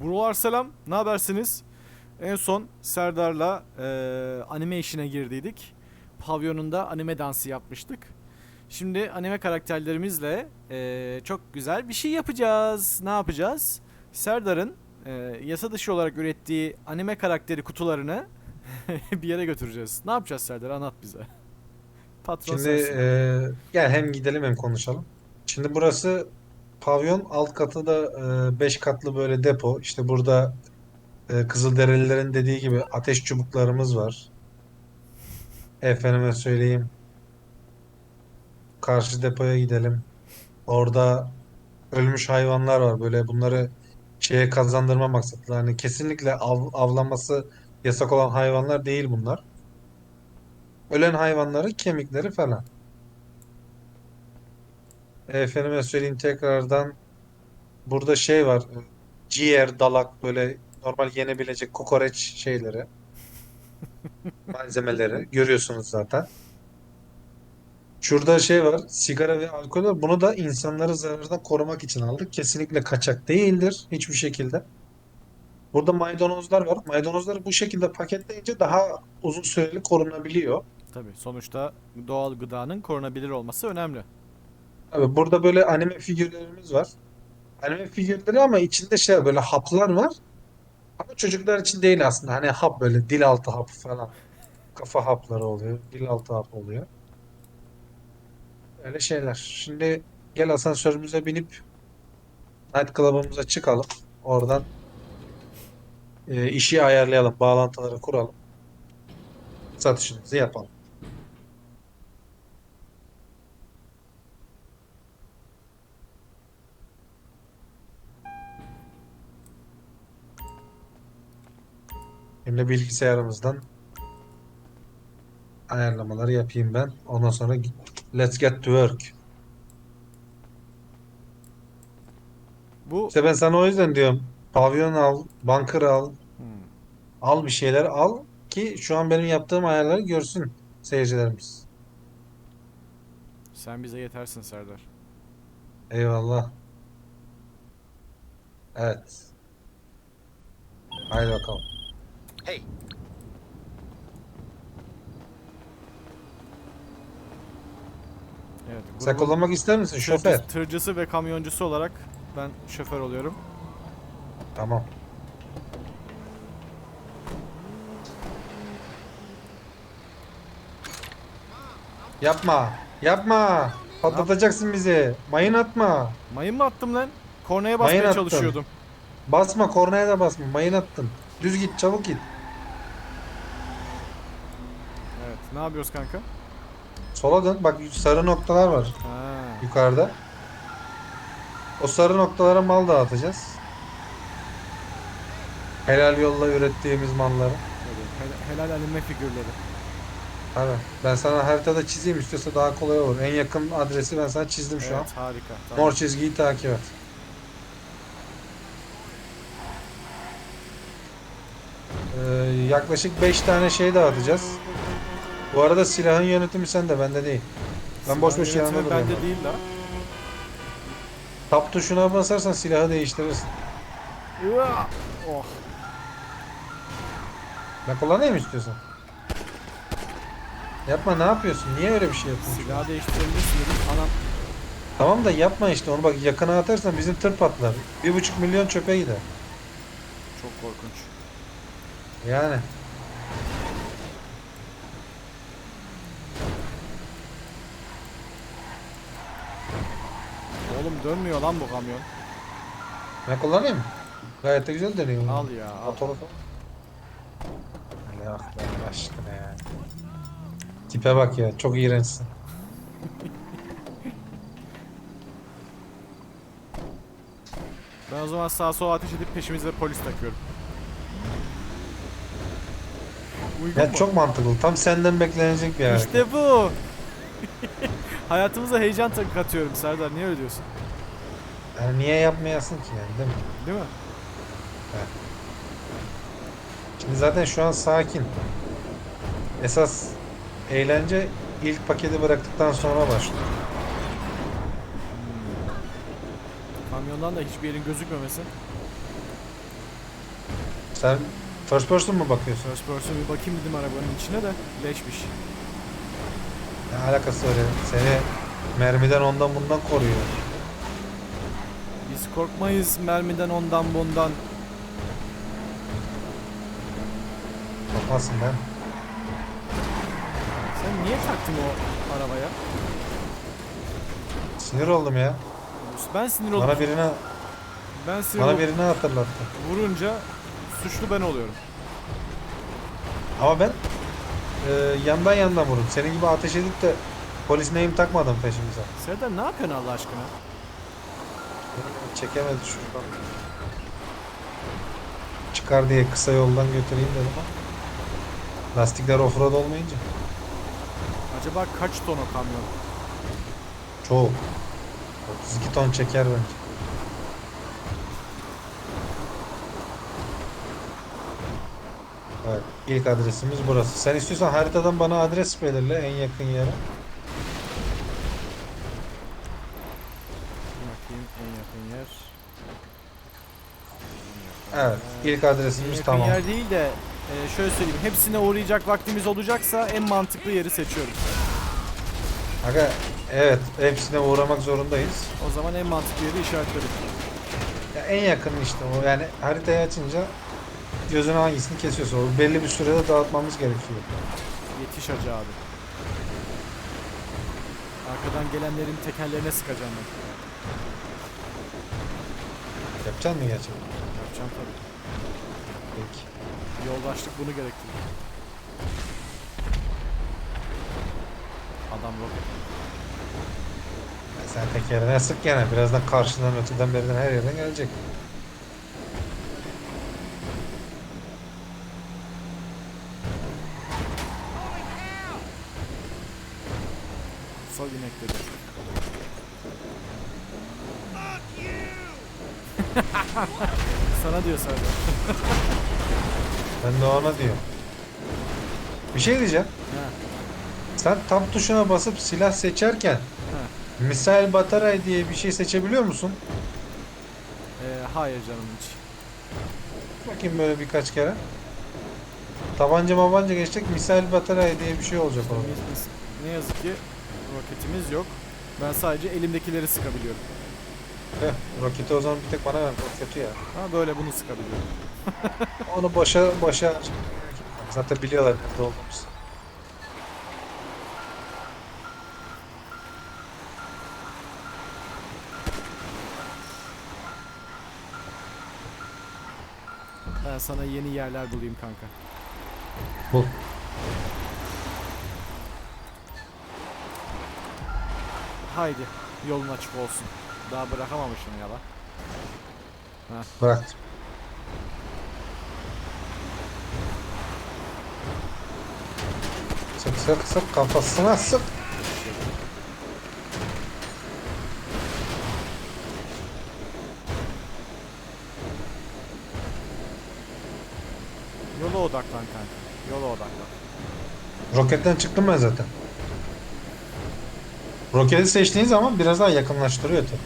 Buralar selam. Ne habersiniz? En son Serdar'la e, anime işine girdiydik. Pavyonunda anime dansı yapmıştık. Şimdi anime karakterlerimizle e, çok güzel bir şey yapacağız. Ne yapacağız? Serdar'ın e, yasa dışı olarak ürettiği anime karakteri kutularını bir yere götüreceğiz. Ne yapacağız Serdar? Anlat bize. Patron Şimdi sensin. e, gel hem gidelim hem konuşalım. Şimdi burası pavyon, alt katı da 5 katlı böyle depo. İşte burada e, Kızılderililerin dediği gibi ateş çubuklarımız var. Efendime söyleyeyim. Karşı depoya gidelim. Orada ölmüş hayvanlar var. Böyle bunları şeye kazandırma maksatlı. Hani kesinlikle av, avlanması yasak olan hayvanlar değil bunlar. Ölen hayvanları, kemikleri falan. Efendime söyleyeyim tekrardan burada şey var. e, Ciğer, dalak böyle normal yenebilecek kokoreç şeyleri. Malzemeleri görüyorsunuz zaten. Şurada şey var. Sigara ve alkol var. Bunu da insanları zarardan korumak için aldık. Kesinlikle kaçak değildir. Hiçbir şekilde. Burada maydanozlar var. Maydanozları bu şekilde paketleyince daha uzun süreli korunabiliyor. Tabii sonuçta doğal gıdanın korunabilir olması önemli. Abi burada böyle anime figürlerimiz var. Anime figürleri ama içinde şey böyle haplar var. Ama çocuklar için değil aslında. Hani hap böyle dil altı hapı falan. Kafa hapları oluyor. Dil altı hap oluyor. Öyle şeyler. Şimdi gel asansörümüze binip Night Club'ımıza çıkalım. Oradan e, işi ayarlayalım. Bağlantıları kuralım. Satışımızı yapalım. Şimdi bilgisayarımızdan ayarlamaları yapayım ben. Ondan sonra let's get to work. Bu İşte ben sana o yüzden diyorum. Pavyon al, bunker al, Hmm. al bir şeyler al ki şu an benim yaptığım ayarları görsün seyircilerimiz. sen bize yetersin Serdar. Eyvallah. Evet. Haydi bakalım. Hey, Evet. Sen grubun kullanmak ister misin şoför? tırcısı, tırcısı ve kamyoncusu olarak ben şoför oluyorum. Tamam. Yapma. Yapma. Patlatacaksın bizi. Mayın atma. Mayın mı attım lan? Kornaya basmaya attın. çalışıyordum. Basma kornaya da basma. Mayın attın. Düz git çabuk git. Evet. Ne yapıyoruz kanka? Sola dön. Bak sarı noktalar var Ha. yukarıda. O sarı noktalara mal dağıtacağız. Helal yolla ürettiğimiz malları. Helal, helal anime figürleri. Abi ben sana haritada çizeyim istiyorsa daha kolay olur. En yakın adresi ben sana çizdim şu an. Evet, harika. Tamam. Mor çizgiyi takip et. Ee, yaklaşık 5 tane şey dağıtacağız. Bu arada silahın yönetimi sende, bende değil. Ben boş boş yönetimi duruyorum. Bende değil la. Tap tuşuna basarsan silahı değiştirirsin. Oh. Ben kullanayım istiyorsan? Yapma ne yapıyorsun? Niye öyle bir şey yapıyorsun? Silahı değiştirebilirsin dedim. Anam. Tamam da yapma işte onu bak yakına atarsan bizim tır patlar. Bir buçuk milyon çöpe gider. Çok korkunç. Yani. Oğlum dönmüyor lan bu kamyon. Ben kullanayım mı? Gayet de güzel dönüyor. Al ya. Al. Motoru falan. Be Allah aşkına ya. Tipe bak ya çok iğrençsin. Ben o zaman sağa sola ateş edip peşimize polis takıyorum. Uygun Ya mu? çok mantıklı. Tam senden beklenecek bir hareket. İşte bu. Hayatımıza heyecan katıyorum Serdar. Niye öyle diyorsun? Yani niye yapmayasın ki yani değil mi? Değil mi? Şimdi zaten şu an sakin. Esas eğlence ilk paketi bıraktıktan sonra başlıyor. Kamyondan da hiçbir yerin gözükmemesi. Sen first person mu bakıyorsun? First person bir bakayım dedim arabanın içine de leşmiş. Ne alakası var ya? Seni mermiden ondan bundan koruyor. Biz korkmayız mermiden ondan bundan. Korkmazsın ben. Sen niye taktın o arabaya? Sinir oldum ya. Ben sinir oldum. Bana birine ben sinir bana oldum. birini hatırlattı. Vurunca suçlu ben oluyorum. Ama ben e, yandan yandan vururum. Senin gibi ateş edip de polis neyim takmadım peşimize. Serdar ne yapıyorsun Allah aşkına? Çekemedi şuradan. Çıkar diye kısa yoldan götüreyim dedim ama. Lastikler offroad olmayınca. Acaba kaç ton o kamyon? Çok. 32 ton çeker bence. Evet, ilk adresimiz burası. Sen istiyorsan haritadan bana adres belirle en yakın yere. Bakayım en yakın yer. Evet, ilk En adresimiz yakın tamam. yer değil de e, şöyle söyleyeyim. Hepsine uğrayacak vaktimiz olacaksa en mantıklı yeri seçiyoruz. Aga, evet, hepsine uğramak zorundayız. O zaman en mantıklı yeri işaretledim. Ya en yakın işte o yani haritayı açınca gözüne hangisini kesiyorsa o belli bir sürede dağıtmamız gerekiyor. Yetiş hacı abi. Arkadan gelenlerin tekerlerine sıkacağım ben. Yapacaksın mı gerçekten? Yapacağım tabii. Peki. Yoldaşlık bunu gerektiriyor. Adam roket. Ya Sen tekerine sık gene birazdan karşıdan öteden beriden her yerden gelecek. Sol inek dedi. Sana diyor Serdar. Ben de ona diyorum. Bir şey diyeceğim. Ha, Sen tab tuşuna basıp silah seçerken ha. misal bataray diye bir şey seçebiliyor musun? Ee, hayır canım hiç. Bakayım böyle birkaç kere. Tabanca mabanca geçecek misal bataray diye bir şey olacak orada. Biz- biz- ne yazık ki roketimiz yok. Ben sadece elimdekileri sıkabiliyorum. Heh, roketi o zaman bir tek bana ver. Kötü ya. Ha böyle bunu sıkabiliyorum. Onu boşa boşa harcamak. Zaten biliyorlar nerede olduğumuzu. Ben sana yeni yerler bulayım kanka. Bul. Haydi yolun açık olsun. Daha bırakamamışım ya lan. Bıraktım. Sık sık sık kafasına sık. Yola odaklan kanka. Yola odaklan. Roketten çıktım ben zaten. Roketi seçtiğin zaman biraz daha yakınlaştırıyor tabii.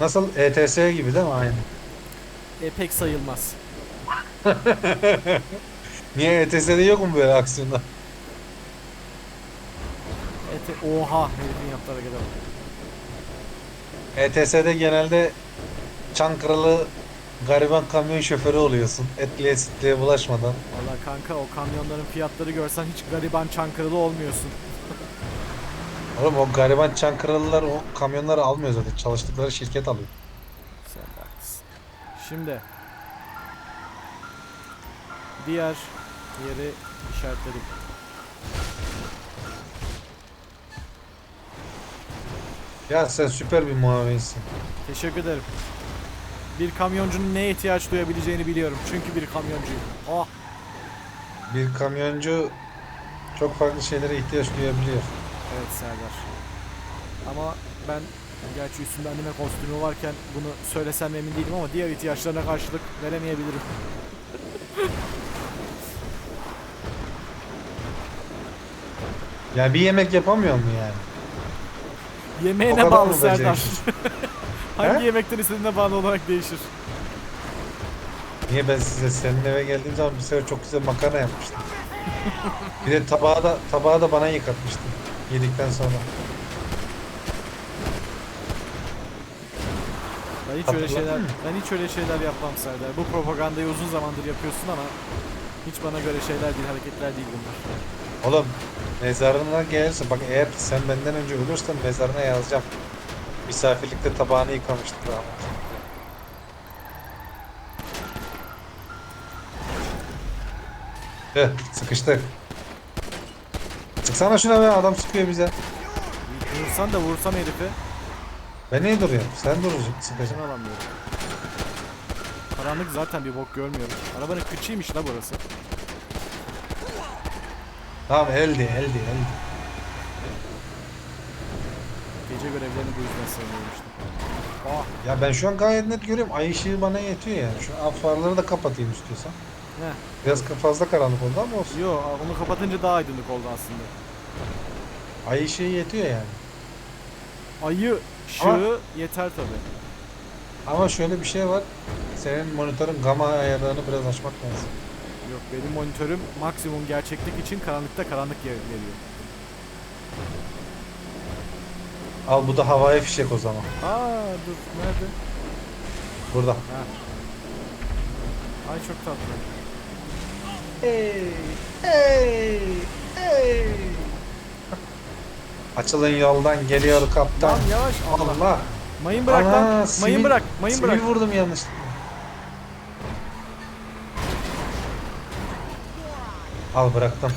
Nasıl ETS gibi değil mi? Aynı. E pek sayılmaz. Niye ETS'de yok mu böyle aksiyonlar? Ete Oha herifin yaptığı harekete bak. ETS'de genelde Çankırılı gariban kamyon şoförü oluyorsun. Etliye sütlüye bulaşmadan. Valla kanka o kamyonların fiyatları görsen hiç gariban Çankırılı olmuyorsun. Oğlum o gariban Çankırılılar o kamyonları almıyor zaten. Çalıştıkları şirket alıyor. Sen de haklısın. Şimdi diğer yeri işaretledim. Ya sen süper bir muavinsin. Teşekkür ederim. Bir kamyoncunun neye ihtiyaç duyabileceğini biliyorum. Çünkü bir kamyoncuyum. Oh Bir kamyoncu çok farklı şeylere ihtiyaç duyabiliyor. evet Serdar. Ama ben gerçi üstünde anime kostümü varken bunu söylesem emin değilim ama diğer ihtiyaçlarına karşılık veremeyebilirim. Ya bir yemek yapamıyor mu yani? O Yemeğine kadar bağlı mı Serdar. beceriksiz? Hangi He? yemekten istediğine bağlı olarak değişir. Niye ben size senin eve geldiğim zaman bir sefer çok güzel makarna yapmıştım. bir de tabağı da tabağı da bana yıkatmıştım yedikten sonra. Ben hiç öyle Hatırladın şeyler mı? ben hiç öyle şeyler yapmam Serdar. Bu propagandayı uzun zamandır yapıyorsun ama hiç bana göre şeyler değil, hareketler değil bunlar. Oğlum mezarına gelirse bak eğer sen benden önce ölürsen mezarına yazacağım. Misafirlikte tabağını yıkamıştı rahmetli. Tüh, sıkıştık. Çıksana şuna be adam sıkıyor bize. Vursan da vursam herifi Ben niye duruyorum? Sen duracaksın sıkacaksın. can alamıyorum. Karanlık zaten bir bok görmüyorum. Arabanın kıçıymış la burası. Tamam eldi eldi eldi. Gece görevlerini bu yüzden sevmiyorum işte. Ah, Ya ben şu an gayet net görüyorum. Ay ışığı bana yetiyor yani. Şu an farları da kapatayım istiyorsan. ne? Biraz fazla karanlık oldu ama olsun. Yo, onu kapatınca daha aydınlık oldu aslında. Ay ışığı yetiyor yani. Ayı ışığı Ama- yeter tabi. Ama şöyle bir şey var. Senin monitörün gamma ayarlarını biraz açmak lazım. Benim monitörüm maksimum gerçeklik için karanlıkta karanlık yer veriyor. Al bu da havai fişek o zaman. Aa dur nerede? Burada. Ha. Ay çok tatlı. Hey, hey, hey. Açılın yoldan geliyor kaptan. Lan yavaş Allah. Allah. Mayın bırak Ana, lan. Mayın sivil- bırak. Mayın sivil bırak. vurdum yanlışlıkla. Al bıraktım.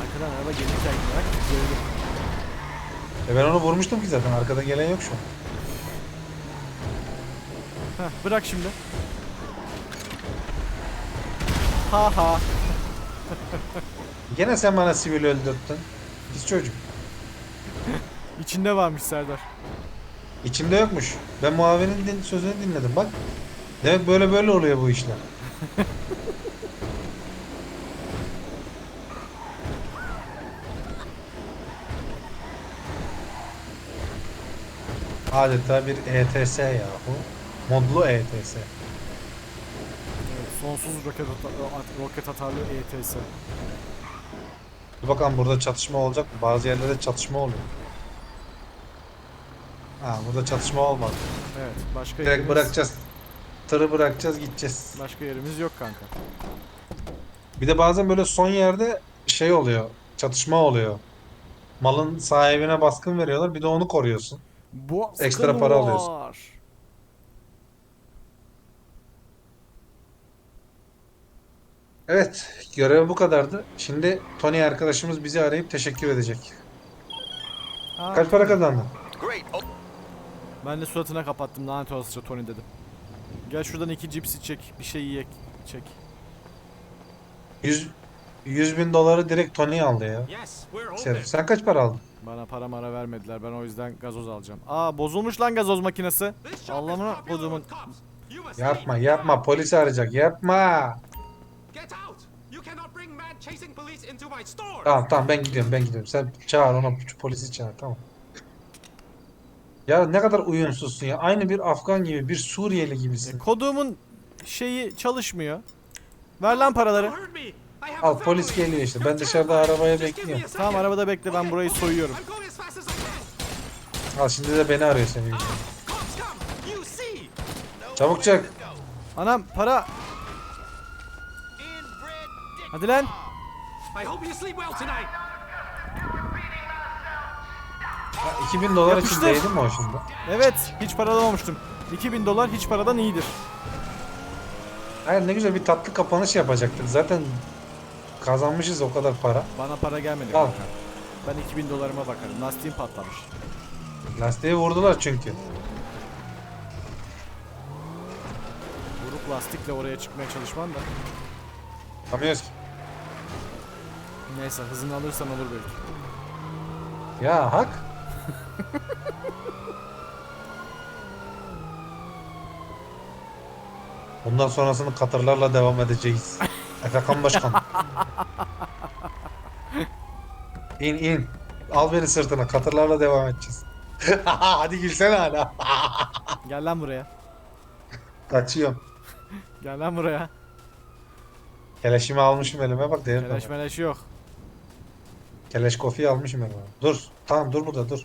Arkadan araba gelirken bırak. Görelim. E ben onu vurmuştum ki zaten. Arkada gelen yok şu an. Heh, bırak şimdi. Ha ha. Gene sen bana sivil öldürttün. Pis çocuk. İçinde varmış Serdar. İçimde yokmuş. Ben muavinin din- sözünü dinledim bak. Demek böyle böyle oluyor bu işler. Adeta bir ETS yahu. Modlu E ETS. Evet, sonsuz roket, ata- at- roket atarlı ETS. Dur bakalım burada çatışma olacak mı? Bazı yerlerde çatışma oluyor. Ha burada çatışma olmadı. Evet, başka Direkt yerimiz, bırakacağız. Tırı bırakacağız gideceğiz. başka yerimiz yok kanka. Bir de bazen böyle son yerde şey oluyor. Çatışma oluyor. Malın sahibine baskın veriyorlar. Bir de onu koruyorsun. Bu Ekstra para alıyorsun. var. Evet, görev bu kadardı. Şimdi Tony arkadaşımız bizi arayıp teşekkür edecek. Ha, Kaç para kazandın? Ben de suratına kapattım lanet olası Tony dedim. Gel şuradan iki cipsi çek, bir şey yiyek çek. 100 100 bin doları direkt Tony aldı ya. Şerif, sen kaç para aldın? Bana para mara vermediler. Ben o yüzden gazoz alacağım. Aa bozulmuş lan gazoz makinesi. Allah'ını kodumun. Yapma, yapma. Polisi arayacak. Yapma. Tamam, tamam ben gidiyorum, ben gidiyorum. Sen çağır ona, polisi çağır, tamam. Ya ne kadar uyumsuzsun ya. Aynı bir Afgan gibi, bir Suriyeli E, gibisin. kodumun şeyi çalışmıyor. Ver lan paraları. Al polis geliyor işte. Ben dışarıda arabaya bekliyorum. Tamam arabada bekle ben burayı soyuyorum. Al şimdi de beni arıyor senin. Ah. Çabuk çık. Anam para. Hadi lan. Ha, 2000 dolar için Yapıştır. değdi mi o şimdi? Evet hiç para alamamıştım. 2000 dolar hiç paradan iyidir. Hayır ne güzel bir tatlı kapanış yapacaktık. Zaten kazanmışız o kadar para. Bana para gelmedi Al. kanka. Ben 2000 dolarıma bakarım. Lastiğim patlamış. Lastiği vurdular çünkü. Vurup lastikle oraya çıkmaya çalışman da. Kamıyoruz ki. Neyse hızını alırsan olur belki. Ya hak. Bundan sonrasını katırlarla devam edeceğiz. Efekan Başkan. İn in. Al beni sırtına. Katırlarla devam edeceğiz. Hadi gülsene hala. Gel lan buraya. Kaçıyorum. Gel lan buraya. Keleşimi almışım elime bak devirme. Keleş bak. meleş yok. Keleş kofiyi almışım elime. Dur. Tamam dur burada dur.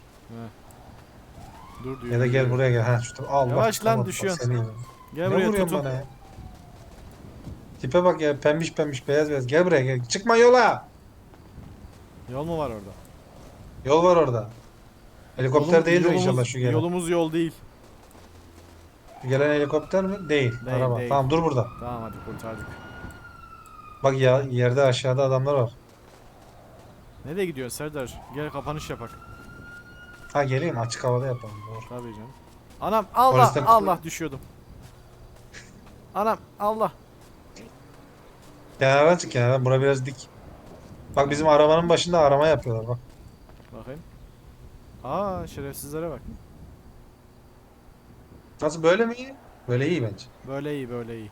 Dur diyor. Ya da gel buraya gel. Ha şu Allah. Yavaş lan, tamam, düşüyorsun. Seni yiyeyim. Gel ne buraya tutun. bana ya? Tipe bak ya pembiş pembiş beyaz beyaz. Gel buraya gel. Çıkma yola. Yol mu var orada? Yol var orada. Helikopter Yolum- değildir yolumuz- inşallah şu gelen. Yolumuz yol değil. Şu Gelen helikopter mi? Değil. Değil, Araba. değil. Tamam dur burada. Tamam hadi kurtardık. Bak ya yerde aşağıda adamlar var. Nereye gidiyorsun Serdar? Gel kapanış yapak. Ha geleyim açık havada yapalım. Doğru. Tabii canım. Anam Allah Polisten- Allah düşüyordum. Anam Allah. Kenardan çık kenardan. Bura biraz dik. Bak bizim arabanın başında arama yapıyorlar bak. Bakayım. Aa şerefsizlere bak. Nasıl böyle mi iyi? Böyle iyi bence. Böyle iyi böyle iyi.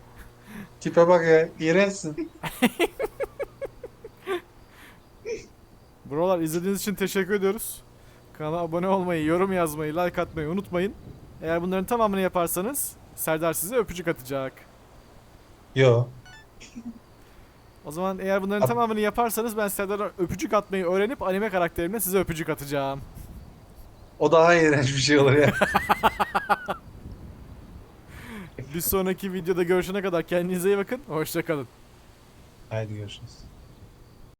Tipe bak ya. İğrençsin. Brolar izlediğiniz için teşekkür ediyoruz. Kanala abone olmayı, yorum yazmayı, like atmayı unutmayın. Eğer bunların tamamını yaparsanız Serdar size öpücük atacak. Yo. O zaman eğer bunların At- tamamını yaparsanız ben Serdar'a öpücük atmayı öğrenip anime karakterimle size öpücük atacağım. O daha iğrenç bir şey olur ya. Bir sonraki videoda görüşene kadar kendinize iyi bakın. Hoşçakalın. Haydi görüşürüz.